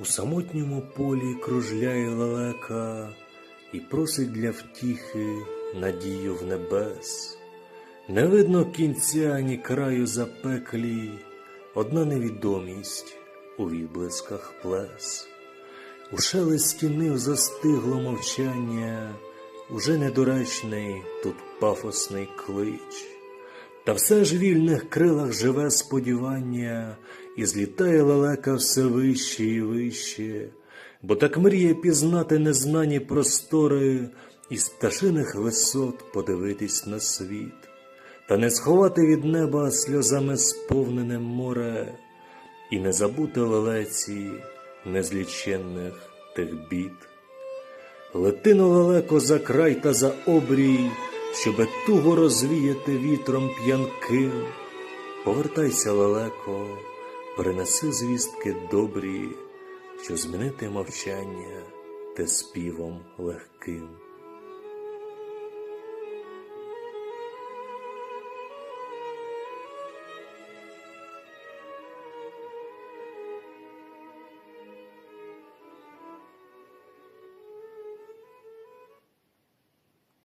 У самотньому полі кружляє лелека і просить для втіхи надію в небес. Не видно кінця ні краю запеклі, одна невідомість у відблисках плес. У шелесті нив застигло мовчання, уже недоречний тут пафосний клич. Та все ж вільних крилах живе сподівання, і злітає лелека все вище і вище, бо так мріє пізнати незнані простори і з пташиних висот подивитись на світ, та не сховати від неба сльозами сповнене море, і не забути лелеці незліченних тих бід. Летино далеко за край та за обрій, щоби туго розвіяти вітром п'янким. Повертайся лелеко, принеси звістки добрі, що змінити мовчання те співом легким.